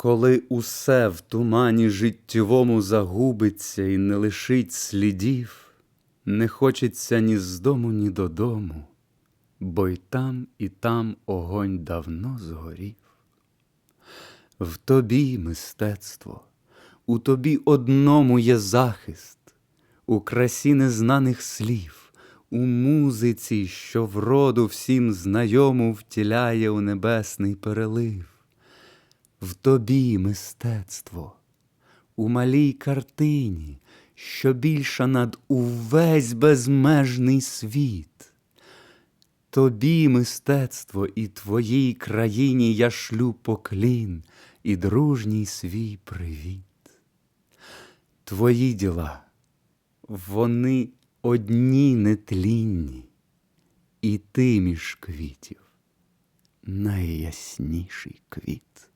Коли усе в тумані життєвому загубиться і не лишить слідів, не хочеться ні з дому, ні додому, бо й там, і там огонь давно згорів. В тобі мистецтво, у тобі одному є захист, у красі незнаних слів, у музиці, що вроду всім знайому втіляє у небесний перелив. В тобі мистецтво, у малій картині, що більша над увесь безмежний світ. Тобі мистецтво і твоїй країні я шлю поклін і дружній свій привіт. Твої діла, вони одні нетлінні, і ти між квітів найясніший квіт.